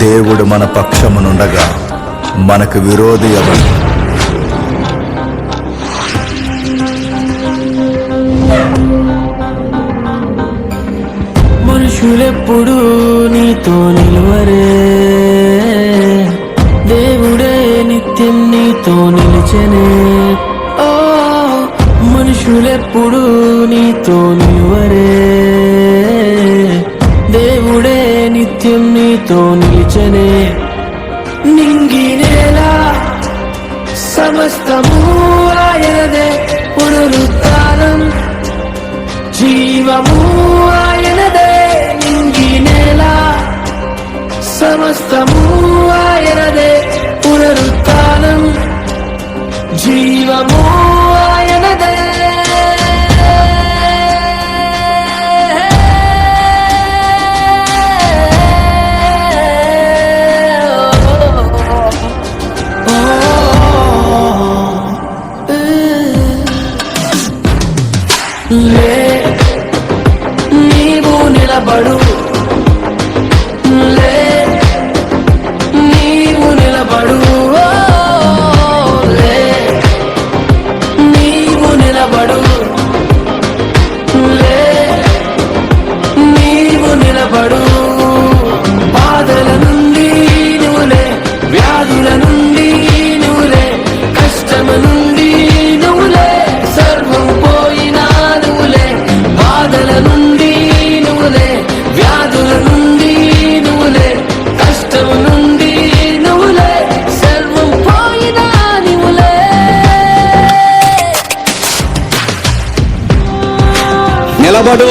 దేవుడు మన పక్షమునుండగా మనకు విరోధి ఎవరు మనుషులెప్పుడు నీతో నిలువరే. దేవుడే నిత్యం నీతో నిలిచెనే. ఓ మనుషులెప్పుడు నీతో నిలువరే. దేవుడే నిత్యం నీతో ரத்தமூராயனதே புனருத்தாரம். ஜீவமூராயனதே இங்கினேலா சமஸ்தமூராயனதே புனருத்தாரம். ஜீவமூ లే నీవు నిలబడు. నుండి నువ్వులే వ్యాధుల నుండి నువ్వులే కష్టం నుండి నువ్వులే సర్వం పోయినా నువ్వులే. నిలబడు.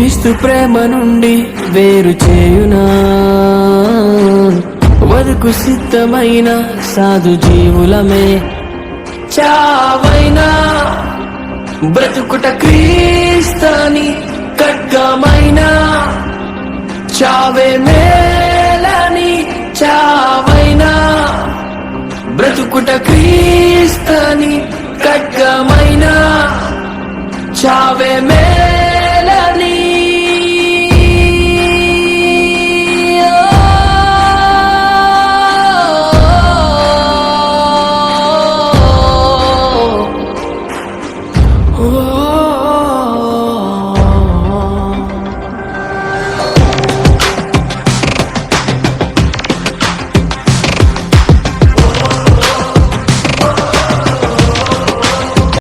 క్రీస్తు ప్రేమ నుండి వేరు చేయునా? వరకు సిద్ధమైన సాధు జీవులమే. చావైనా బ్రతుకుట క్రీస్తాని ఖడ్గమైనా? చావే మేలని చావైనా? బ్రతుకుట క్రీస్తాని ఖడ్గమైనా? చావే మే